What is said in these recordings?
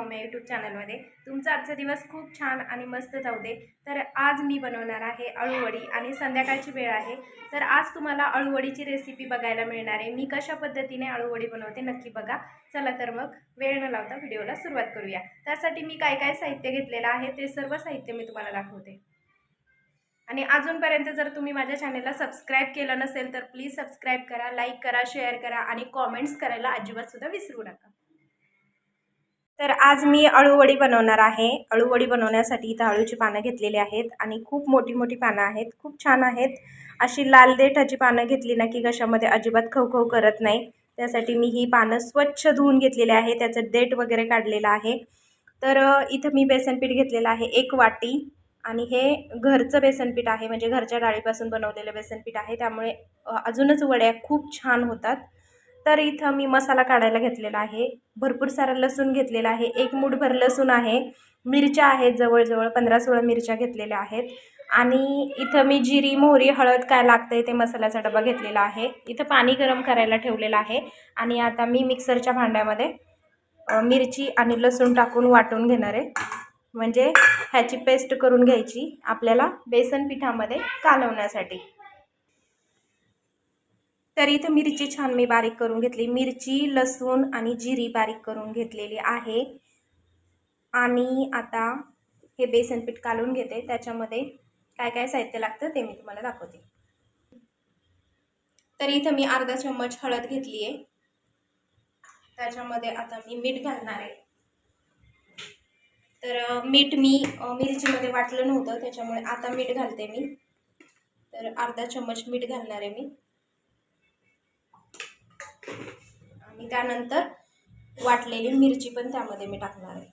Maugham या YouTube चॅनलमध्ये तुमचा आजचा दिवस खूप छान आणि मस्त जाऊ दे. तर आज मी बनवणार आहे अळूवडी आणि संध्याकाळची वेळ आहे. तर आज तुम्हाला अळूवडीची रेसिपी बघायला मिळणार आहे. मी कशा पद्धतीने अळूवडी बनवते नक्की बघा. चला तर मग वेळ न लावता व्हिडिओला सुरुवात करूया. त्यासाठी मी काय काय साहित्य घेतलेलं आहे ते सर्व साहित्य मी तुम्हाला दाखवते. आणि अजूनपर्यंत जर तुम्ही माझ्या चॅनलला सबस्क्राईब केलं नसेल तर प्लीज सबस्क्राईब करा लाईक करा शेअर करा आणि कॉमेंट्स करायला अजिबातसुद्धा विसरू नका. तर आज मी अळूवडी बनवणार आहे. अळूवडी बनवण्यासाठी इथं अळूची पानं घेतलेली आहेत आणि खूप मोठी मोठी पानं आहेत. खूप छान आहेत. अशी लाल देठाची पानं घेतली ना की कशामध्ये अजिबात खवखव करत नाही. त्यासाठी मी ही पानं स्वच्छ धुवून घेतलेली आहे. त्याचं देठ वगैरे काढलेलं आहे. तर इथं मी बेसनपीठ घेतलेलं आहे एक वाटी आणि हे घरचं बेसनपीठ आहे. म्हणजे घरच्या डाळीपासून बनवलेलं बेसनपीठ आहे. त्यामुळे अजूनच वड्या खूप छान होतात. तर इथं मी मसाला काढायला घेतलेला आहे. भरपूर सारा लसूण घेतलेला आहे. एक मूठभर लसूण आहे. मिरच्या आहेत जवळजवळ पंधरा सोळा मिरच्या घेतलेल्या आहेत. आणि इथं मी जिरी मोहरी हळद काय लागतं ते मसाल्याचा डबा घेतलेला आहे. इथं पाणी गरम करायला ठेवलेलं आहे. आणि आता मी मिक्सरच्या भांड्यामध्ये मिरची आणि लसूण टाकून वाटून घेणार आहे. म्हणजे ह्याची पेस्ट करून घ्यायची आपल्याला बेसन पिठामध्ये कालवण्यासाठी. तर इथं मिरची छान मी बारीक करून घेतली. मिरची लसूण आणि जिरी बारीक करून घेतलेली आहे. आणि आता हे बेसन पीठ कालवून घेते. त्याच्यामध्ये काय काय साहित्य लागतं ते मी तुम्हाला दाखवते. तर इथं मी अर्धा चम्मच हळद घेतली आहे त्याच्यामध्ये आता मी मीठ घालणार आहे. तर मीठ मी मिरचीमध्ये वाटलं नव्हतं त्याच्यामुळे आता मीठ घालते मी. तर अर्धा चम्मच मीठ घालणार आहे मी. आणि त्यानंतर वाटलेली मिरची पण त्यामध्ये मी टाकणार आहे.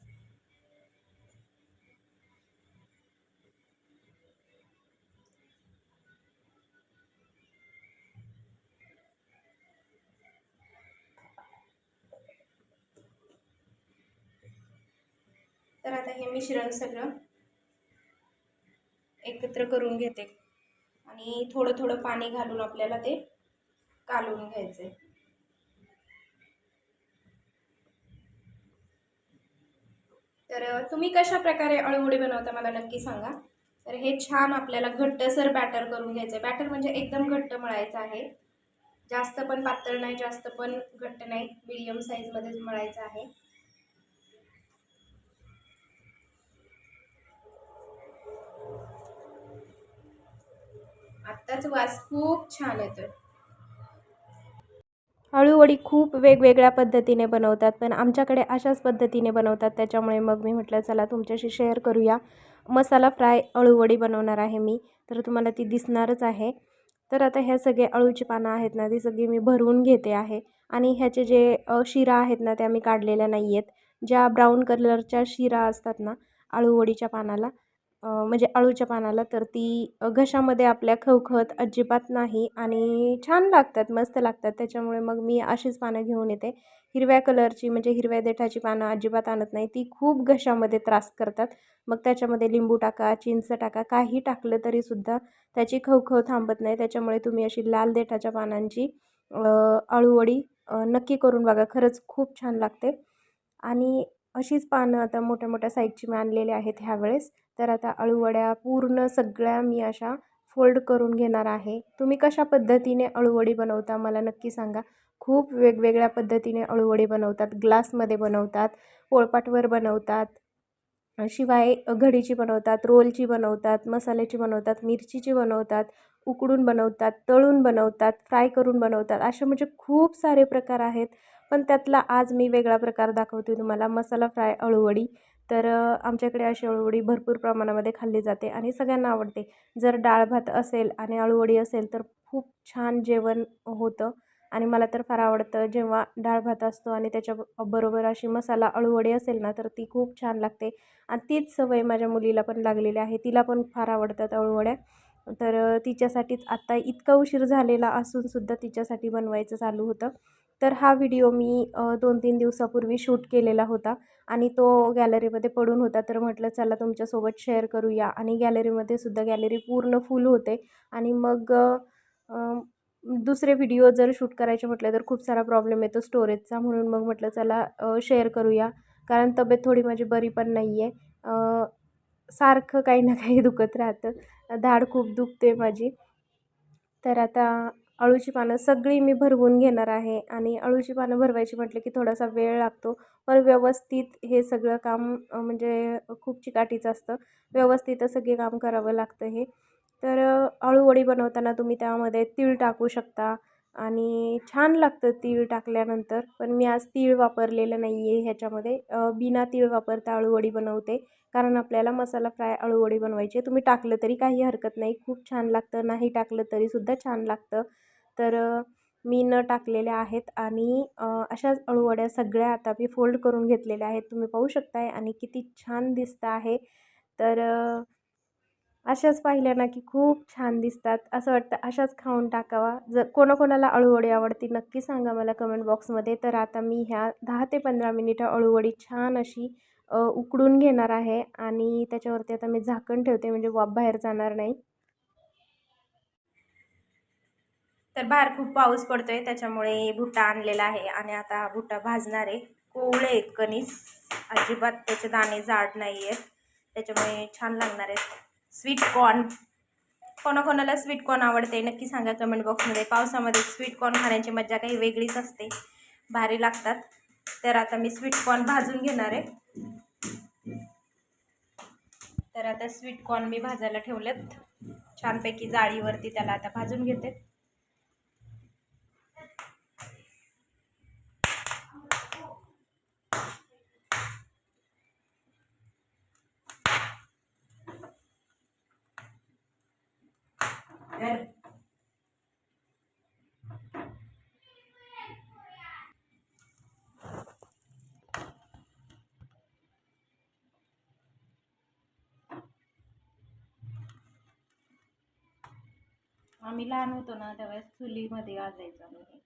तर आता हे मिश्रण सगळं एकत्र करून घेते. आणि थोडं थोडं पाणी घालून आपल्याला ते कालवून घ्यायचं आहे तर तुम्ही कशा प्रकारे अळूवडी बनवता मला नक्की सांगा. तर हे छान आपल्याला घट्टसर बॅटर करून घ्यायचं आहे बॅटर म्हणजे एकदम घट्ट मळायचं आहे. जास्त पण पातळ नाही जास्त पण घट्ट नाही. मिडियम साईजमध्येच मळायचं आहे. आत्ताच वास खूप छान येतोय. अळूवडी खूप वेगवेगळ्या पद्धतीने बनवतात पण आमच्याकडे अशाच पद्धतीने बनवतात. त्याच्यामुळे मग मी म्हटलं चला तुमच्याशी शेअर करूया. मसाला फ्राय अळूवडी बनवणार आहे मी. तर तुम्हाला ती दिसणारच आहे. तर आता ह्या सगळे अळूची पानं आहेत ना ती सगळी मी भरून घेते आहे. आणि ह्याचे जे शिरा आहेत ना त्या मी काढलेल्या नाही आहेत ज्या ब्राऊन कलरच्या शिरा असतात ना अळूवडीच्या पानाला म्हणजे अळूच्या पानाला तर ती घशामध्ये आपल्या खवखत अजिबात नाही आणि छान लागतात मस्त लागतात. त्याच्यामुळे मग मी अशीच पानं घेऊन येते. हिरव्या कलरची म्हणजे हिरव्या देठाची पानं अजिबात आणत नाही. ती खूप घशामध्ये त्रास करतात. मग त्याच्यामध्ये लिंबू टाका चिंच टाका काही टाकलं तरीसुद्धा त्याची खवखव थांबत नाही. त्याच्यामुळे तुम्ही अशी लाल देठाच्या पानांची अळूवडी नक्की करून बघा. खरंच खूप छान लागते. आणि अशीच पानं आता मोठ्या मोठ्या साईजची मी आणलेली आहेत ह्यावेळेस. तर आता अळूवड्या पूर्ण सगळ्या मी अशा फोल्ड करून घेणार आहे. तुम्ही कशा पद्धतीने अळूवडी बनवता मला नक्की सांगा. खूप वेगवेगळ्या पद्धतीने अळूवडी बनवतात ग्लासमध्ये बनवतात पोळपाटवर बनवतात शिवाय घडीची बनवतात रोलची बनवतात मसाल्याची बनवतात मिरचीची बनवतात उकडून बनवतात तळून बनवतात फ्राय करून बनवतात. असे म्हणजे खूप सारे प्रकार आहेत. पण त्यातला आज मी वेगळा प्रकार दाखवते तुम्हाला. मसाला फ्राय अळूवडी. तर आमच्याकडे अशी अळूवडी भरपूर प्रमाणामध्ये खाल्ली जाते आणि सगळ्यांना आवडते. जर डाळ भात असेल आणि अळूवडी असेल तर खूप छान जेवण होतं आणि मला तर फार आवडतं. जेव्हा डाळ भात असतो आणि त्याच्या बरोबर अशी मसाला अळूवडी असेल ना तर ती खूप छान लागते. आणि तीच सवय माझ्या मुलीला पण लागलेली आहे. तिला पण फार आवडतात अळूवड्या. तर तिच्यासाठीच आत्ता इतका उशीर झालेला असूनसुद्धा तिच्यासाठी बनवायचं चालू होतं. तर हा व्हिडिओ मी दोन तीन दिवसापूर्वी शूट केलेला होता आणि तो गॅलरीमध्ये पडून होता. तर म्हटलं चला तुमच्यासोबत शेअर करूया. आणि गॅलरीमध्ये सुद्धा गॅलरी पूर्ण फुल होते. आणि मग दुसरे व्हिडिओ जर शूट करायचे म्हटलं तर खूप सारा प्रॉब्लेम येतो स्टोरेजचा. म्हणून मग म्हटलं चला शेअर करूया. कारण तब्येत थोडी माझी बरी पण नाही आहे सारखं काही ना काही दुखत राहतं. धाड खूप दुखते माझी. तर आता अळूची पानं सगळी मी भरवून घेणार आहे आणि अळूची पानं भरवायची म्हटलं की थोडासा वेळ लागतो. पण व्यवस्थित हे सगळं काम म्हणजे खूप चिकाटीचं असतं. व्यवस्थित सगळे काम करावं लागतं हे. तर अळूवडी बनवताना तुम्ही त्यामध्ये तीळ टाकू शकता आणि छान लागतं तीळ टाकल्यानंतर. पण मी आज तीळ वापरलेलं नाही आहे ह्याच्यामध्ये बिना तीळ वापरता अळूवडी बनवते. कारण आपल्याला मसाला फ्राय अळूवडी बनवायची. आहे तुम्ही टाकलं तरी काही हरकत नाही. खूप छान लागतं. नाही टाकलं तरीसुद्धा छान लागतं. तर मी न टाकलेल्या आहेत आणि अशाच अळूवड्या सगळ्या आता मी फोल्ड करून घेतलेल्या आहेत. तुम्ही पाहू शकताय आणि किती छान दिसतं आहे. तर अशाच पाहिल्या ना की खूप छान दिसतात. असं वाटतं अशाच खाऊन टाकावा. जर कोणाकोणाला अळूवडी आवडती नक्की सांगा मला कमेंट बॉक्समध्ये तर आता मी ह्या दहा ते पंधरा मिनिटं अळूवडी छान अशी उकडून घेणार आहे आणि त्याच्यावरती आता मी झाकण ठेवते. म्हणजे वाफ बाहेर जाणार नाही. तर बाहेर खूप पाऊस पडतोय त्याच्यामुळे भुट्टा आणलेला आहे आणि आता हा भुट्टा भाजणार आहे. कोवळे आहेत कणीस. अजिबात त्याचे दाणे जाड नाही आहेत त्याच्यामुळे छान लागणार आहेत स्वीट कॉर्न कोणाकोणाला स्वीट कॉर्न आवडते नक्की सांगा कमेंट बॉक्समध्ये पावसामध्ये स्वीट कॉर्न खाण्याची मज्जा काही वेगळीच असते. भारी लागतात. तर आता मी स्वीट कॉर्न भाजून घेणार आहे. तर आता स्वीट कॉर्न मी भाजायला ठेवलेत. छानपैकी जाळीवरती त्याला आता भाजून घेते. आम्ही लहान होतो ना त्यावेळेस चुलीमध्ये वाजायचं आम्ही.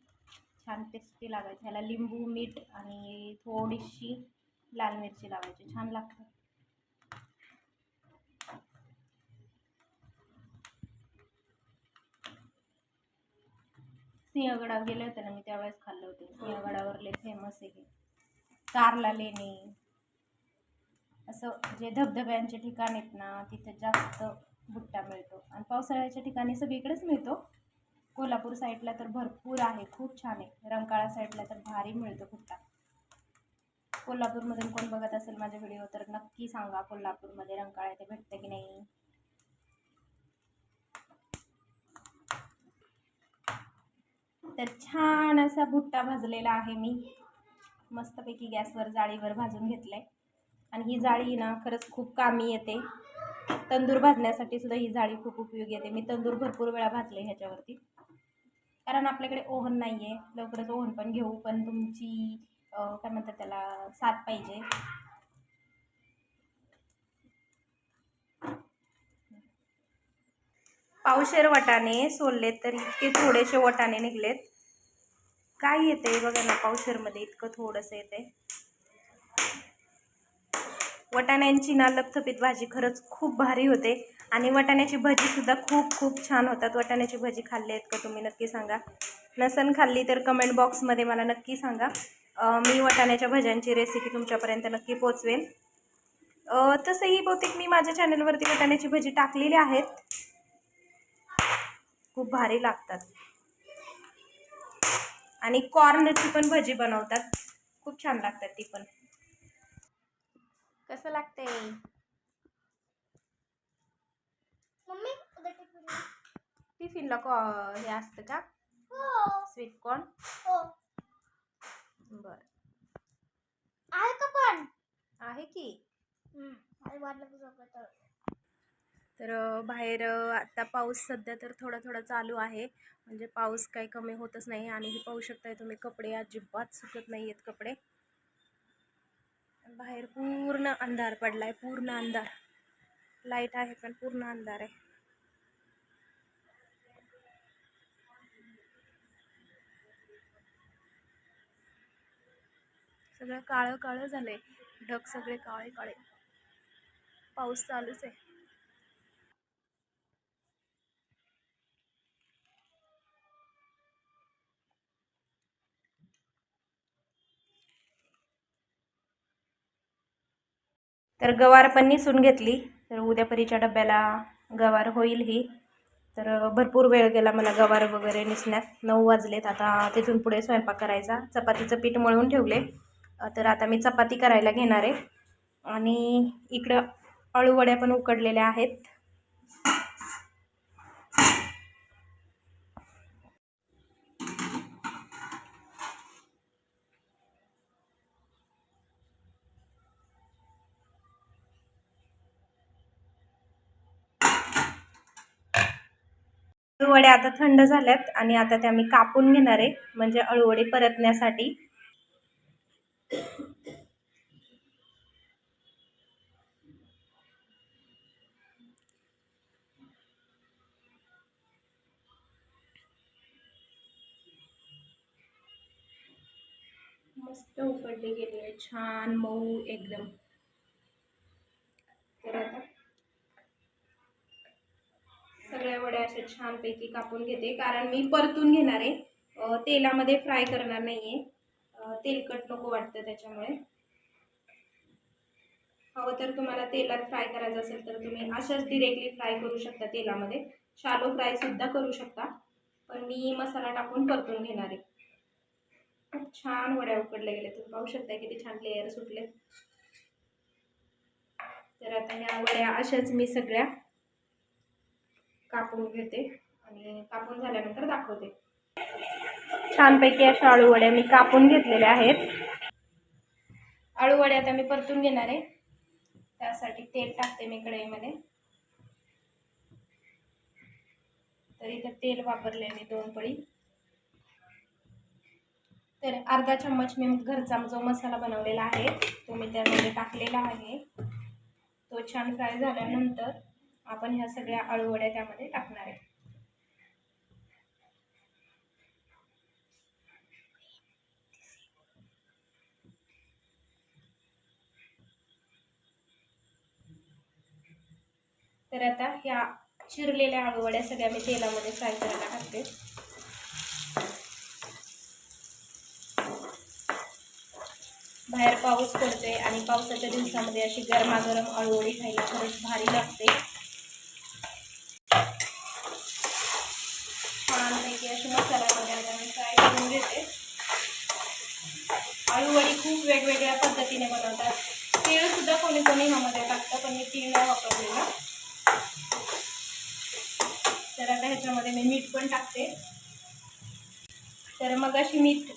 छान टेस्टी लागायचं. ह्याला लिंबू मीठ आणि थोडीशी लाल मिरची लावायची. छान लागतं. सिंहगडावर गेले होते ना मी त्यावेळेस खाल्लं होते. सिंहगडावर लय फेमस आहे हे. कारला लेणी. असं जे धबधब्यांचे ठिकाण आहेत ना तिथे जास्त भुट्टा मिळतो. आणि पावसाळ्याच्या ठिकाणी सगळीकडेच मिळतो. कोल्हापूर साईडला तर भरपूर आहे खूप छान आहे. रंकाळा साईडला तर भारी मिळतो भुट्टा कोल्हापूरमधून कोण बघत असेल माझे व्हिडिओ तर नक्की सांगा कोल्हापूरमध्ये रंकाळा ते भेटतं की नाही. तर छान असा भुट्टा भाजलेला आहे मी. मस्तपैकी गॅसवर जाळीवर भाजून घेतलं आहे आणि ही जाळी ना खरंच खूप कामी येते. तंदूर भाजण्यासाठी सुद्धा ही जाळी खूप उपयोगी येते. मी तंदूर भरपूर वेळा भाजले ह्याच्यावरती. कारण आपल्याकडे ओव्हन नाही आहे लवकरच ओव्हन पण घेऊ पण तुमची काय म्हणतात त्याला साथ पाहिजे. पावशेर वटाणे सोललेत तर इतके थोडेसे वटाणे निघलेत. काय येते बघा ना पावशेरमध्ये इतकं थोडंसं येते. वटाण्यांची ना लपथपीत भाजी खरंच खूप भारी होते. आणि वटाण्याची भजीसुद्धा खूप खूप छान होतात. वटाण्याची भजी खाल्ली आहेत का तुम्ही नक्की सांगा. नसन खाल्ली तर कमेंट बॉक्समध्ये मला नक्की सांगा. मी वटाण्याच्या भज्यांची रेसिपी तुमच्यापर्यंत नक्की पोचवेन. तसंही बहुतेक मी माझ्या चॅनलवरती वटाण्याची भजी टाकलेली आहेत. खूप भारी लागतात. आणि कॉर्नची पण भजी बनवतात. खूप छान लागतात ती पण. कसं लागतंय? मम्मी उद्या टिफिन टिफिनला कॉ हे असतं का? हो. स्वीट कॉर्न हो. बर. आहे का पण? आहे की? आई वाटलं तर बाहेर आत्ता पाऊस सध्या तर थोडा थोडा चालू आहे. म्हणजे पाऊस काही कमी होतच नाही आणि हे पाहू शकताय तुम्ही कपडे अजिबात सुकत नाही आहेत कपडे. बाहेर पूर्ण अंधार पडलाय पूर्ण अंधार. लाइट आहे पण पूर्ण अंधार आहे. सगळं काळं काळं झालंय. ढग सगळे काळे काळे. पाऊस चालूच आहे. तर गवार पण निसून घेतली. तर उद्यापरीच्या डब्याला गवार होईल ही. तर भरपूर वेळ गेला मला गवार वगैरे निसण्यात. नऊ वाजलेत. आता तिथून पुढे स्वयंपाक करायचा. चपातीचं पीठ मळून ठेवले. तर आता मी चपाती करायला घेणार आहे. आणि इकडं अळूवड्या पण उकडलेल्या आहेत. अळूवड्या आता थंड झाल्यात आणि आता त्या मी कापून घेणार आहे म्हणजे अळूवडे परतण्यासाठी. मस्त उकडले गेली आहे छान मऊ एकदम तर आता सगळ्या वड्या अशा छानपैकी कापून घेते. कारण मी परतून घेणार आहे. तेलामध्ये फ्राय करणार नाही आहे तेलकट नको वाटतं त्याच्यामुळे. हवं तर तुम्हाला तेलात फ्राय करायचं असेल तर तुम्ही अशाच डिरेक्टली फ्राय करू शकता तेलामध्ये. शालो फ्रायसुद्धा करू शकता. पण मी मसाला टाकून परतून घेणार आहे. खूप छान वड्या उकडल्या गेल्या. तुम्ही पाहू शकता किती छान लेअर सुटले. तर आता ह्या वड्या अशाच मी सगळ्या कापून घेते आणि कापून झाल्यानंतर दाखवते. छानपैकी अशा आळूवड्या मी कापून घेतलेल्या आहेत. आळूवड्या आता मी परतून घेणार आहे. त्यासाठी तेल टाकते मी कढईमध्ये. तर इथं तेल वापरले मी दोन पळी. तर अर्धा चम्मच मी घरचा जो मसाला बनवलेला आहे तो मी त्यामध्ये टाकलेला आहे. तो छान फ्राय झाल्यानंतर आपण ह्या सगळ्या अळूवड्या त्यामध्ये टाकणार आहे. तर आता ह्या चिरलेल्या अळूवड्या सगळ्या मी तेलामध्ये फ्राय करायला टाकते. बाहेर पाऊस पडतोय आणि पावसाच्या दिवसामध्ये अशी गरमागरम अळूवडी खायला खरंच भारी लागते छानपैकी अशी मसाल्यामध्ये आता मी फ्राय करून घेते आळूवडी खूप वेगवेगळ्या पद्धतीने बनवतात तीळसुद्धा कोणी कोणी ह्यामध्ये टाकतं पण मी तीळ नाही वापरलेला तर आता मी मीठ पण टाकते. तर मग अशी मीठ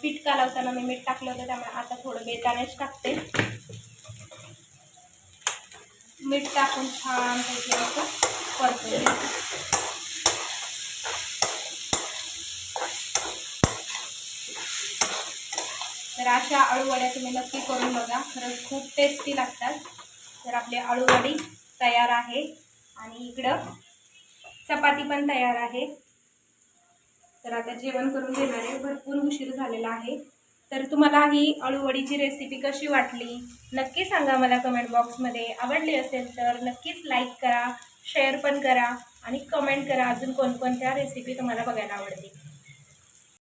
पीठ कालवताना मी मीठ टाकलं होतं त्यामुळे आता थोडं बेतानेच टाकते. मीठ टाकून छान असं परतून तर अशा अळूवड्या तुम्ही नक्की करून बघा. खरंच खूप टेस्टी लागतात. तर आपली अळूवडी तयार आहे. चपाती पण तयार आहे. तर आता जेवण करून घेणार आहे. भरपूर उशीर झालेला आहे. तर तुम्हाला ही अळूवडीची रेसिपी कशी वाटली? नक्की सांगा मला कमेंट बॉक्समध्ये आवडली असेल तर नक्कीच लाईक करा शेअर पण करा आणि कमेंट करा अजून कोणकोणत्या रेसिपी तुम्हाला बघायला आवडतील.